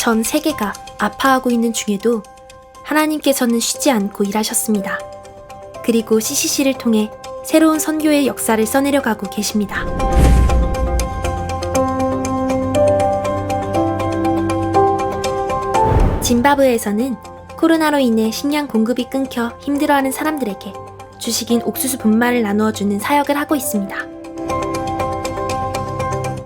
전 세계가 아파하고 있는 중에도 하나님께서는 쉬지 않고 일하셨습니다. 그리고 CCC를 통해 새로운 선교의 역사를 써내려가고 계십니다. 짐바브웨에서는 코로나로 인해 식량 공급이 끊겨 힘들어하는 사람들에게 주식인 옥수수 분말을 나누어주는 사역을 하고 있습니다.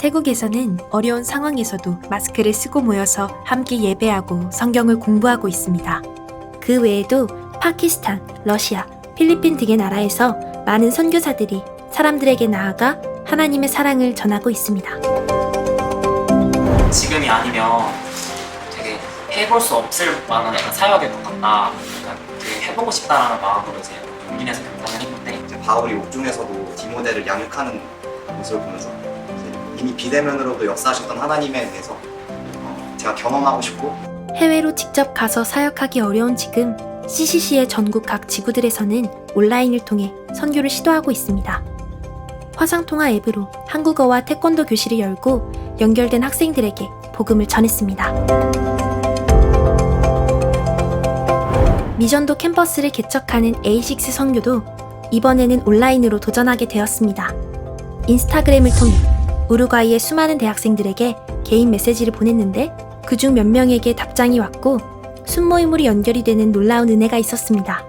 태국에서는 어려운 상황에서도 마스크를 쓰고 모여서 함께 예배하고 성경을 공부하고 있습니다. 그 외에도 파키스탄, 러시아, 필리핀 등의 나라에서 많은 선교사들이 사람들에게 나아가 하나님의 사랑을 전하고 있습니다. 지금이 아니면 되게 해볼 수 없을 만한 약간 사역의 것 같다. 약간 되게 해보고 싶다라는 마음으로 이제 용기 내서 결단을 했는데 이제 바울이 옥중에서도 디모데를 양육하는 모습을 보면서 이미 비대면으로도 역사하셨던 하나님에 대해서 어, 제가 경험하고 싶고 해외로 직접 가서 사역하기 어려운 지금 CCC의 전국 각 지구들에서는 온라인을 통해 선교를 시도하고 있습니다. 화상통화 앱으로 한국어와 태권도 교실을 열고 연결된 학생들에게 복음을 전했습니다. 미전도 캠퍼스를 개척하는 A6 선교도 이번에는 온라인으로 도전하게 되었습니다. 인스타그램을 통해 우루과이의 수많은 대학생들에게 개인 메시지를 보냈는데 그중 몇 명에게 답장이 왔고 순모임으로 연결이 되는 놀라운 은혜가 있었습니다.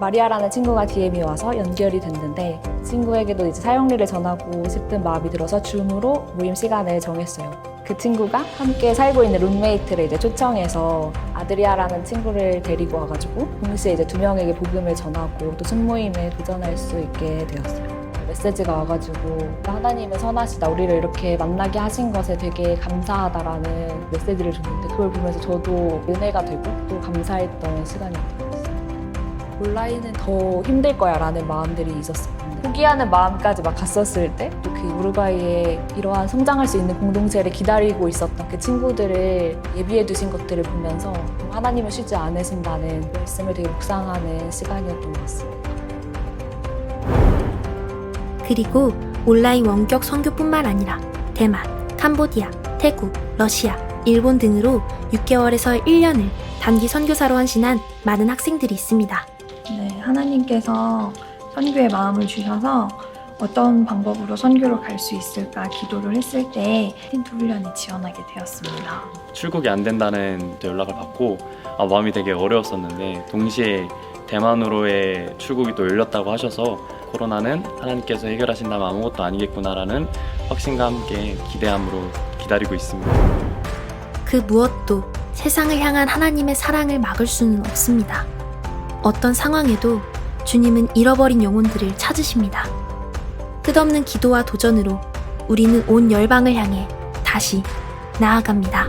마리아라는 친구가 DM이 와서 연결이 됐는데 친구에게도 이제 사용리를 전하고 싶은 마음이 들어서 줌으로 모임 시간을 정했어요. 그 친구가 함께 살고 있는 룸메이트를 이제 초청해서 아드리아라는 친구를 데리고 와가지고 동시에 이제 두 명에게 복음을 전하고 또 순모임에 도전할 수 있게 되었어요. 메시지가 와가지고 하나님은 선하시다 우리를 이렇게 만나게 하신 것에 되게 감사하다라는 메시지를 줬는데 그걸 보면서 저도 은혜가 되고 또 감사했던 시간이었어요. 온라인은 더 힘들 거야 라는 마음들이 있었어요. 포기하는 마음까지 막 갔었을 때 또 그 우루과이에 이러한 성장할 수 있는 공동체를 기다리고 있었던 그 친구들을 예비해 두신 것들을 보면서 하나님은 쉬지 않으신다는 말씀을 되게 묵상하는 시간이었던 것 같습니다. 그리고 온라인 원격 선교뿐만 아니라 대만, 캄보디아, 태국, 러시아, 일본 등으로 6개월에서 1년을 단기 선교사로 헌신한 많은 학생들이 있습니다. 네, 하나님께서 선교의 마음을 주셔서 어떤 방법으로 선교로 갈 수 있을까 기도를 했을 때 힌트 훈련에 지원하게 되었습니다. 출국이 안 된다는 또 연락을 받고 아, 마음이 되게 어려웠었는데 동시에 대만으로의 출국이 또 열렸다고 하셔서 코로나는 하나님께서 해결하신다면 아무것도 아니겠구나라는 확신과 함께 기대함으로 기다리고 있습니다. 그 무엇도 세상을 향한 하나님의 사랑을 막을 수는 없습니다. 어떤 상황에도 주님은 잃어버린 영혼들을 찾으십니다. 끝없는 기도와 도전으로 우리는 온 열방을 향해 다시 나아갑니다.